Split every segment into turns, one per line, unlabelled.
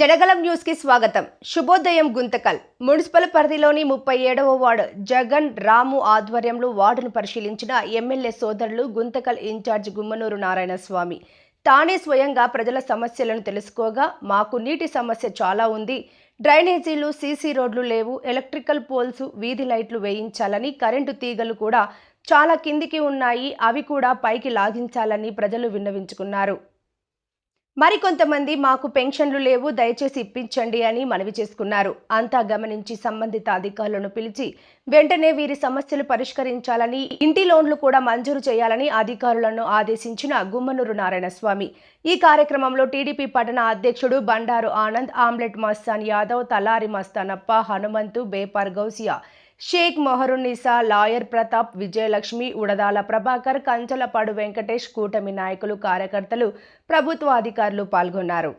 జనగలం న్యూస్కి స్వాగతం. శుభోదయం గుంతకల్. మున్సిపల్ పరిధిలోని ముప్పై ఏడవ వార్డు జగన్ రాము ఆధ్వర్యంలో వార్డును పరిశీలించిన ఎమ్మెల్యే సోదరులు గుంతకల్ ఇన్ఛార్జ్ గుమ్మనూరు నారాయణ స్వామి తానే స్వయంగా ప్రజల సమస్యలను తెలుసుకోగా మాకు నీటి సమస్య చాలా ఉంది. డ్రైనేజీలు సీసీ రోడ్లు లేవు. ఎలక్ట్రికల్ పోల్స్ వీధి లైట్లు వేయించాలని కరెంటు తీగలు కూడా చాలా కిందికి ఉన్నాయి. అవి కూడా పైకి లాగించాలని ప్రజలు విన్నవించుకున్నారు. మరికొంతమంది మాకు పెన్షన్లు లేవు దయచేసి ఇప్పించండి అని మనవి చేసుకున్నారు. అంతా గమనించి సంబంధిత అధికారులను పిలిచి వెంటనే వీరి సమస్యలు పరిష్కరించాలని ఇంటి లోన్లు కూడా మంజూరు చేయాలని అధికారులను ఆదేశించిన గుమ్మనూరు నారాయణ స్వామి ఈ కార్యక్రమంలో టీడీపీ పట్టణ అధ్యక్షుడు బండారు ఆనంద్ ఆమ్లెట్ మస్తాన్ యాదవ్ తలారి మస్తానప్ప హనుమంతు బేపర్ గౌసియా షేక్ మొహరునిసా లాయర్ ప్రతాప్ విజయలక్ష్మి ఉడదాల ప్రభాకర్ కంచలపాడు వెంకటేష్ కూటమి నాయకులు కార్యకర్తలు ప్రభుత్వ అధికారులు పాల్గొన్నారు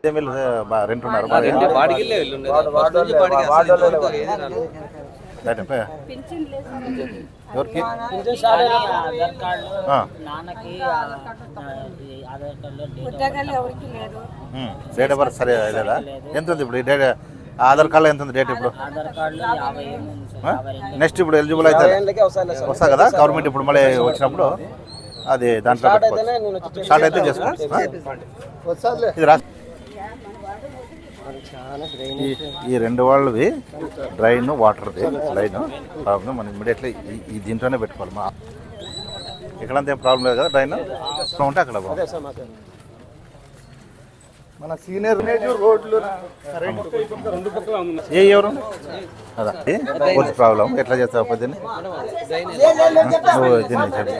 ఎవరికి
డేట్ ఆఫ్
బర్త్ సరే లేదా ఎంత ఉంది ఇప్పుడు డేట్ ఆధార్ కార్డులో ఎంత ఉంది డేట్ ఇప్పుడు? నెక్స్ట్ ఇప్పుడు ఎలిజిబుల్ అయితే వస్తా కదా? గవర్నమెంట్ ఇప్పుడు మళ్ళీ వచ్చినప్పుడు అది దాంట్లో స్టార్ట్ అయితే చేసుకోవచ్చు ఆ? ఇది రా ఈ- రెండు వాళ్ళవి డ్రైన్ వాటర్ది లైన్. ప్రాబ్లం మనం ఇమీడియట్లీ ఈ దీంట్లోనే పెట్టుకోవాలి మా ఇక్కడంతా ఏం ప్రాబ్లం లేదు కదా డ్రైన్? ఉంటే అక్కడ బాగుంది
మన సీనియర్ రోడ్లు
ఏ ఎవరు? అదా. కొంచెం ప్రాబ్లం. ఎట్లా చేస్తావు అప్పుడు దీన్ని? నువ్వు దీన్ని చెప్పు.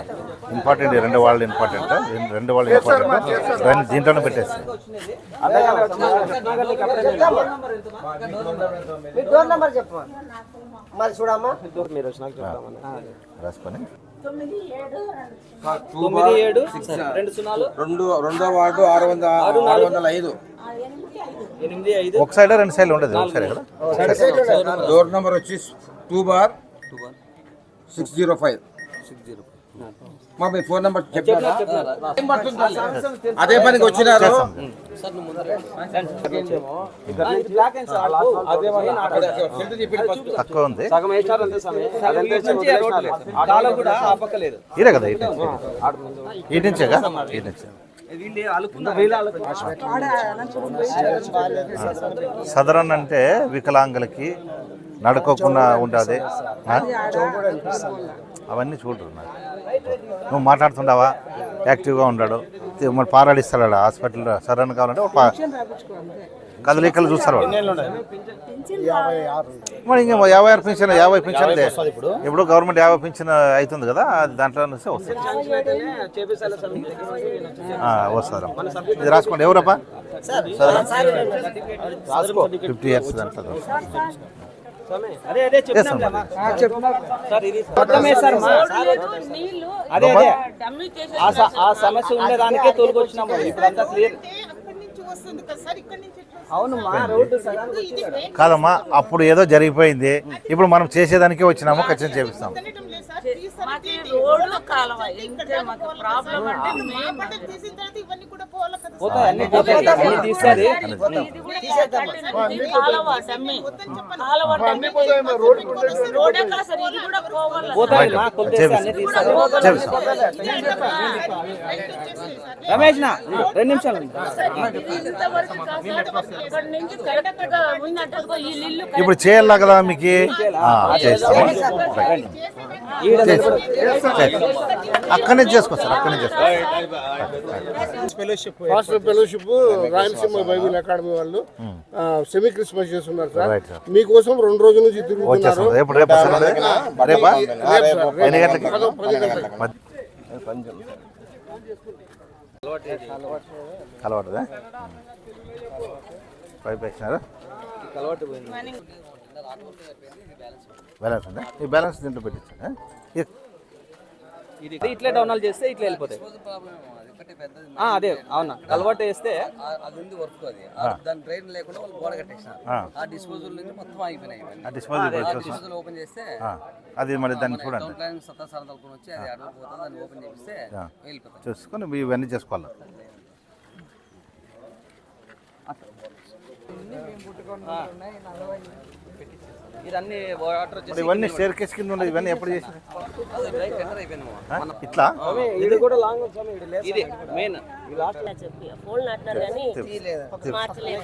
ఇంపార్టెంట్ ఈ రెండు వాళ్ళు ఇంపార్టెంట్ రెండు వాళ్ళు ఇంపార్టెంట్ దాన్ని దీంట్లోనే పెట్టేసి.
మీ డోర్ నెంబర్ చెప్పు. మరి చూడమ్మా.
రాసుకొని.
తొమ్మిది ఏడు రెండు సున్నాలు.
రెండు రెండో వార్డు ఆరు వందల ఆరు వందల ఐదు.
ఎనిమిది ఐదు.
ఒక సైడ్ రెండు సైడ్లు ఉండదు ఒక సైడ్ కదా
డోర్ నెంబర్ వచ్చి two bar six zero five
six zero
మా మీ ఫోన్ నెంబర్ చెప్పారా అదే పనికి వచ్చినారు.
తక్కువ ఉంది. ఇదే కదా ఇటు నుంచి. సదరన్ అంటే వికలాంగులకి నడుకోకుండా ఉంటుంది అవన్నీ చూడరు నాకు నువ్వు మాట్లాడుతుండవా యాక్టివ్గా ఉన్నాడు మరి పారాడిస్తాడు ఆడ హాస్పిటల్లో సదరన్ కావాలంటే కదలికలు చూస్తారు వాళ్ళు మరి ఇంకా యాభై ఆరు పింఛన్ యాభై పింఛన్ ఇదే. ఇప్పుడు గవర్నమెంట్ యాభై పింఛన్ అవుతుంది కదా అది దాంట్లో నుంచి వస్తుంది వస్తుంది ఇది రాసుకోండి ఎవరప్పా ఫిఫ్టీ ఇయర్స్ దాంట్లో
అదే అదే ఆ సమస్య ఉండేదానికే తోలుకొచ్చినాము ఇప్పుడు అంతా క్లియర్. అవును మా రోడ్డు సగానికి వచ్చింది.
కాదమ్మా అప్పుడు ఏదో జరిగిపోయింది. ఇప్పుడు మనం చేసేదానికే వచ్చినాము ఖచ్చితంగా చేపిస్తాం
మాకు రోడ్లు కాలువ ఇంతే మాకు ప్రాబ్లం అంటే కాలువ డమ్మి కాలువ డమ్మి రోడ్ సార్ ఇది కూడా పోవాలి.
రమేష్ నా రెండు నిమిషాలు
ఇప్పుడు చేయాలా కదా మీకు? ఆ, చేస్తాము చేస్తాం. చేస్తాం. అక్కడనే చేసుకోవచ్చు అక్కడనే చేసుకోవచ్చు
pastor fellowship Rayalaseema Bible academy వాళ్ళు సెమీ క్రిస్మస్ చేస్తున్నారు సార్.
సార్
మీకోసం రెండు రోజుల నుంచి తిరుగుతున్నారు.
వచ్చేస్తాం రేపు రేపు వస్తారా? రేపా ఎన్ని గంటలకి? మధ్య- అలవాటుదా పైపు వేసినారా బ్యాలెన్స్ ఉందా? ఈ బ్యాలెన్స్ దీంట్లో పెట్టించండి
ఇది ఇట్లే డౌన్ చేస్తే ఇట్లా వెళ్ళిపోతాయి. ఆ, అదే అవునా? అలవాటు వేస్తే
అది ఉంది వర్క్ అది. దాని ట్రైన్ లేకుండా వాళ్ళు గోడ కట్టేసినారు.
ఆ.
డిస్పోజల్ నుంచి మొత్తం అయిపోయినాయి.
ఆ డిస్పోజల్
ఓపెన్ చేస్తే
అది మరి దాన్ని చూడండి.
సత్తా సార్ తలుపుకొని వచ్చి అది అడవి పోతుంది దాన్ని ఓపెన్ చేస్తే. వెళ్ళిపోతాం
చూసుకొని ఇవన్నీ చేసుకోవాలి?
ఇదన్నీ వాటర్
ఇవన్నీ స్టేర్ కేస్ కింద ఉండేది ఇవన్నీ ఎప్పుడు చేసి
టెండర్ అయిపోయింది మామ.
ఇట్లా?
ఇది కూడా లాంగ్ ఇది మెయిన్.
ఫోన్ నాటినారు కానీ మార్చలేదు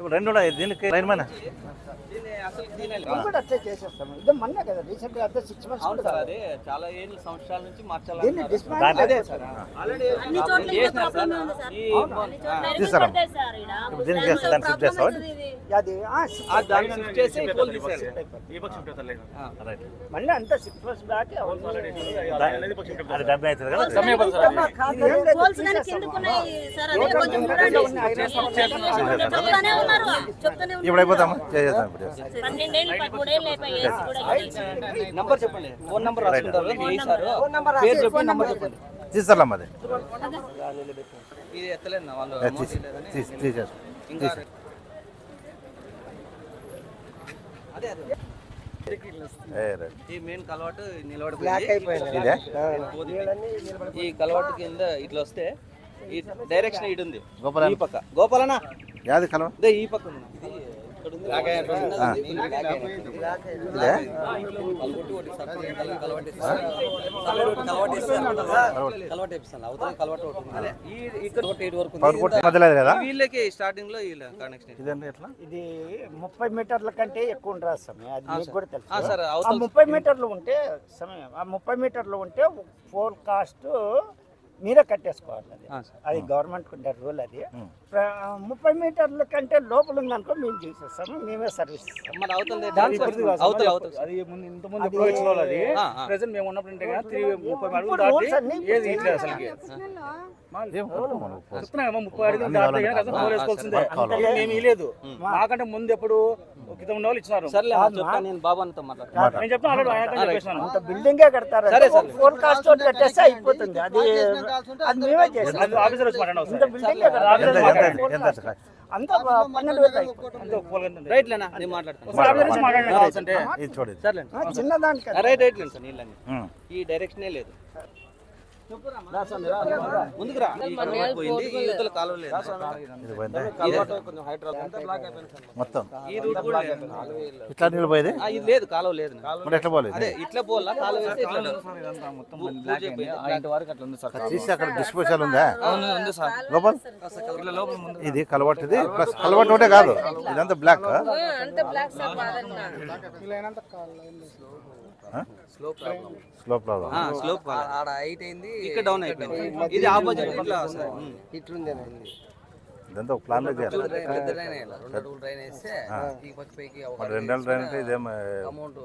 ఇప్పుడు రెండు. దీనికి లైన్ మైన
మళ్ళీ అంతా సిక్స్ మంత్స్ బ్యాక్
డబ్బే అవుతుంది కదా.
పోల్స్
ఇప్పుడు అయిపోతామా చేసేద్దాం ఇప్పుడు.
నంబర్ చెప్పండి. ఫోన్ నంబర్ రాసుకుంటారు. వేసారు పేరు చెప్పి నంబర్ చెప్పండి.
తీస్తాం అది తీసేస్తాం.
ఈ మెయిన్ కలవాటు నిలబడి
బ్లాక్ అయిపోయింది.
ఇదే?
ఈ కలవాటు కింద ఇట్లా వస్తే ఈ డైరెక్షన్ ఇటు ఉంది
గోపాలన్.
ఈ పక్క. గోపాలనా
యాది కలవ?
ఇదే ఈ పక్క వీళ్ళకి స్టార్టింగ్లో కనెక్షన్
ఇదండి ఎట్లా?
ఇది ముప్పై మీటర్ల కంటే ఎక్కువ ఉండదు సమయం. అది మీకు కూడా తెలుసు
ఆ, సరే,
ఆ
అవతల-
ముప్పై మీటర్లు ఉంటే సమయం. ఆ ముప్పై మీటర్లు ఉంటే ఫోర్ కాస్ట్ మీరే కట్టేసుకోవాలి అది. అది గవర్నమెంట్ ఉండే రూల్ అది. ముప్పై మీటర్ల కంటే లోపల ఉందనుకో మేము చూసేస్తాము మేమే సర్వీస్ ఇస్తాం
అవతల
అది ముందు ఎప్పుడో క్రితం ఉన్న వాళ్ళు ఇచ్చినారు.
నేను బాబాతో మాట్లాడతాను
నేను చెప్తాను ఆల్రెడీ ఆయన చెప్పేసాను
అంత బిల్డింగే కడతారు.
సరే, సరే.
ఫోర్ కాస్ట్ కట్టేస్తే అయిపోతుంది. అది అది మేమే చేస్తాం
అది ఆఫీసర్ వచ్చి
బిల్డింగే? అంతా పన్నెండు వేలు
నేను మాట్లాడతాను
చిన్నదానికి
రైట్. రైట్ లేదు సార్ నీళ్ళని
ఉమ్.
ఈ డైరెక్షనే లేదు.
మొత్తం?
ఈ రూట్ కూడా లేదు.
ఇట్లా
ఇది లేదు కాలువ లేదు
మరి ఎట్లా పోలేదు?
అదే ఇట్లా పోలా కాలువ.
తీసి అక్కడ డిస్పోజల్ ఉందా? లోపల? ఇది కలవట్టుది ప్లస్ కలవట్టు ఒకటే కాదు. ఇదంతా బ్లాక్ స్లో ప్రాబ్లం
స్లోప్
ఆ- ఆడ హైట్ అయింది
ఇక్కడ డౌన్ అయిపోయింది. ఇది ఆపోజిట్ ఇట్లా వస్తుంది. ఉమ్.
ఇట్లుంది
ఇదంతా ఒక ప్లాన్లో చేయాలి.
పెద్ద డ్రైన్ వేయాలి. రెండు అడుగులు డ్రైన్ వేస్తే ఈ పక్క పైకి ఒక
మరి రెండేళ్ళ డ్రైన్ అంటే ఇదేం
అమౌంట్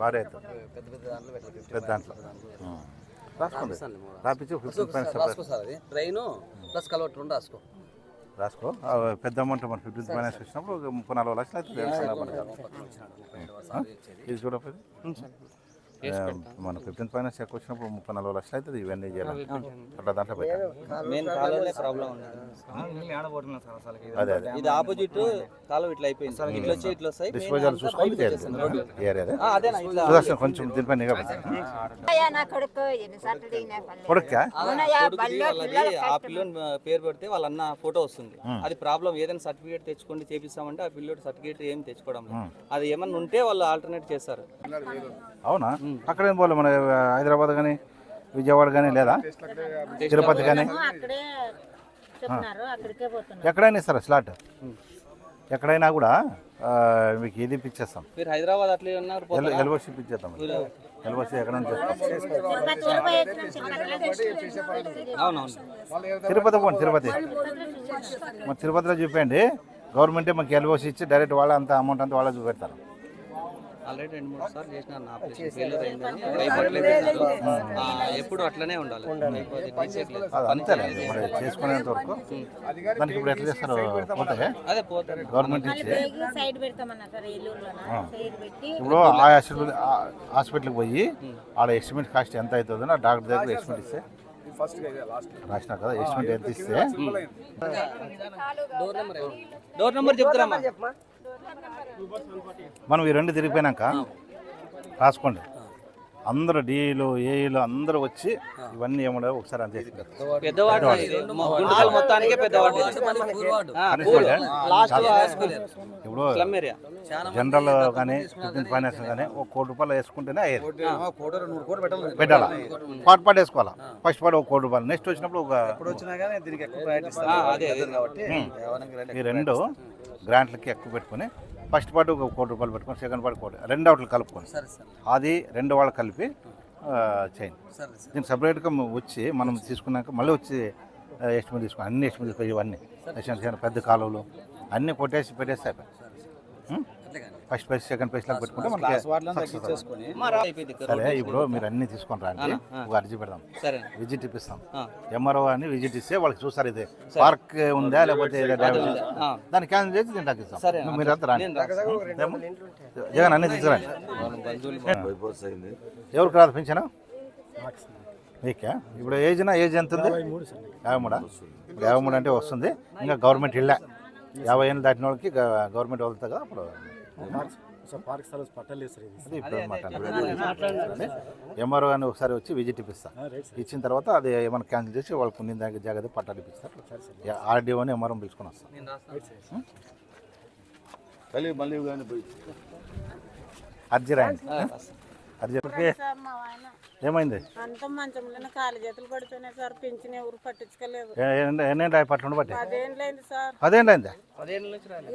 భారీ అవుతుంది.
పెద్ద పెద్ద దాంట్లో
పెద్ద. రాసుకోండి. రాపించి
రాసుకో సార్ అది. డ్రైన్ ప్లస్ కలవట్టు రెండు రాసుకో.
రాసుకో. పెద్ద అమౌంట్ మన ఫిఫ్టీన్ ఫైనాన్స్ వచ్చినప్పుడు ముప్పై నాలుగు లక్షలు. ఆ? ఇది చూడకపోతే? మన ఫిఫ్టీన్ ఫైనాన్స్ ఎక్కువ వచ్చినప్పుడు ముప్పై నాలుగు లక్షలు అవుతుంది ఇవన్నీ చేయాలి అట్లా దాంట్లో పెట్టాలి.
మెయిన్ కాలువలే ప్రాబ్లం ఉంది
అదే అదే.
ఇది ఆపోజిట్ కాలువ ఇట్లా అయిపోయింది. ఇట్లా వచ్చి ఇట్లా వస్తాయి.
డిస్పోజల్ చేయాలి ఏరియా కొంచెం దీనిపై నిఘా పెట్టు.
నా కొడుకు ఎన్నిసార్లు దిగినా పర్లేదు.
కొడుక్కా
అవునయ్యా,
కొడుకుది
బళ్ళో
వాళ్ళది
పిల్లలు
ఆ పిల్లోని పేరు పెడితే వాళ్ళ అన్న ఫోటో వస్తుంది. అది ప్రాబ్లం ఏదైనా సర్టిఫికేట్ తెచ్చుకోండి చేపిస్తామంటే ఆ పిల్లోడు సర్టిఫికేట్ ఏం తెచ్చుకోవడం. అది ఏమన్నా ఉంటే వాళ్ళు ఆల్టర్నేట్ చేస్తారు.
అవునా? అక్కడ ఏం పోలే మన హైదరాబాద్ కానీ విజయవాడ కానీ లేదా? తిరుపతి కానీ ఎక్కడైనా ఇస్తారా స్లాట్? ఎక్కడైనా కూడా మీకు ఇది ఇప్పించేస్తాం
మీరు హైదరాబాద్ అట్లే ఉన్నారు
ఎల్ ఎల్ఓసి ఇప్పించేస్తాం ఎక్కడ.
తిరుపతి
పోండి తిరుపతి. మన తిరుపతిలో చూపండి గవర్నమెంటే మాకు ఎల్ఓసి ఇచ్చి డైరెక్ట్ వాళ్ళ అంత అమౌంట్ అంతా వాళ్ళే చూపెడతారు.
ఆల్రెడీ రెండు మూడు సార్లు చేసిన నా ఫెయిల్యూర్ అయిందని ఎప్పుడు అట్లనే ఉండాలి.
చేసుకునేంత వరకు దానికి ఇప్పుడు ఎట్లా చేస్తారు పోతే
అదే పోతారు.
గవర్నమెంట్ ఇప్పుడు ఆ హాస్పిటల్ హాస్పిటల్కి పోయి ఆడ ఎస్టిమేట్ కాస్ట్ ఎంత అవుతుందో ఆ డాక్టర్ దగ్గర ఎస్టిమేట్ ఇస్తే. రాసిన కదా ఎస్టిమేట్ ఎంత ఇస్తే.
డోర్ నెంబర్ చెప్తారమ్మా.
మనం ఈ రెండు తిరిగిపోయినాక రాసుకోండి. అందరూ డీలు ఏఈలు అందరూ వచ్చి ఇవన్నీ ఏమో ఒకసారి అంతే. ఇప్పుడు జనరల్ కానీ ఫిఫ్టీన్త్ ఫైనాన్స్ కానీ ఒక కోటి రూపాయలు వేసుకుంటేనే అయ్యేది.
పెట్టాలి.
పెట్టాలా? పాటు పాటు వేసుకోవాలా? ఫస్ట్ పాటు ఒక కోటి రూపాయలు. నెక్స్ట్ వచ్చినప్పుడు ఒక ఈ రెండు గ్రాంట్లకి ఎక్కువ పెట్టుకొని ఫస్ట్ పాటు ఒక కోటి రూపాయలు పెట్టుకొని సెకండ్ పాటు కోటి రెండు అవుట్లు కలుపుకొని అది రెండు వాళ్ళు కలిపి చేయండి. దీనికి సపరేట్గా వచ్చి మనం తీసుకున్నాక మళ్ళీ వచ్చి ఎస్టిమేట్ తీసుకుని అన్ని ఎస్టిమేట్ తీసుకొని ఇవన్నీ పెద్ద కాలువలు అన్నీ కొట్టేసి పెట్టేసి అయిపోయి ఫస్ట్ ప్రైస్ సెకండ్ ప్రైస్ లాగా పెట్టుకుంటే మనకి. సరే ఇప్పుడు మీరు అన్ని తీసుకొని రండి. ఒక అర్జీ పెడదాం.
సరే.
విజిట్ ఇప్పిస్తాం. ఎంఆర్ఓ అని విజిట్ ఇస్తే వాళ్ళకి చూస్తారు ఇది. పార్క్ ఉందా లేకపోతే. దాన్ని క్యాన్సిల్ చేసి దీన్ని తగ్గిస్తాం
సరే.
మీరు అంతా రండి? జగన్ అన్ని తీసుకురండి. ఎవరికి రాదు పెంచాను మీకా? ఇప్పుడు ఏజ్ నా ఏజ్ ఎంత ఉంది? యాభై మూడా యాభై మూడు? అంటే వస్తుంది. ఇంకా గవర్నమెంట్ ఇళ్ళ. యాభై ఏళ్ళు దాటిన వాళ్ళకి గవర్నమెంట్ వదులుతుంది కదా అప్పుడు అది ఇప్పుడు మాట్లాడాలి ఎంఆర్ఓ అని ఒకసారి వచ్చి విజిట్ ఇప్పిస్తా. ఇచ్చిన తర్వాత అది ఏమైనా క్యాన్సిల్ చేసి వాళ్ళకి ఉన్న దానికి జాగ్రత్త పట్టాలు ఇప్పిస్తారు ఆర్డీఓ అని ఎంఆర్ఓ పిలుచుకొని వస్తాం.
నేను రాస్తాను.
మళ్ళీ మళ్ళీ
అర్జీ రాయండి.
ఆయన.
ఏమైంది?
అంత మంచంలోనే కాలు చేతులు సార్ పెంచిన ఎవరు పట్టించుకోలేదు.
ఎన్నేంటి పట్ల బట్టి
అదేంట్లేదు సార్.
అదేంటి అయింది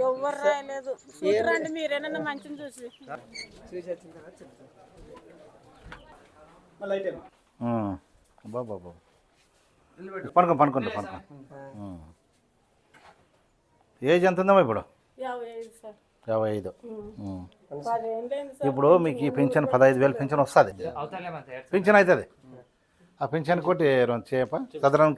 ఎవరు రాయలేదు. చూడరండి మీరేనన్నా మంచిని చూసి?
బాబా బాబా పనుకో పనుకోండి పనుకో. ఏజ్ ఎంత ఉందమ్మా ఇప్పుడు?
యాభై ఐదు సార్.
యాభై ఐదు. ఇప్పుడు మీకు ఈ పెన్షన్ పదహైదు వేలు పెన్షన్ వస్తుంది. పెన్షన్ అవుతుంది ఆ పెన్షన్ కొట్టి చేయప చదరం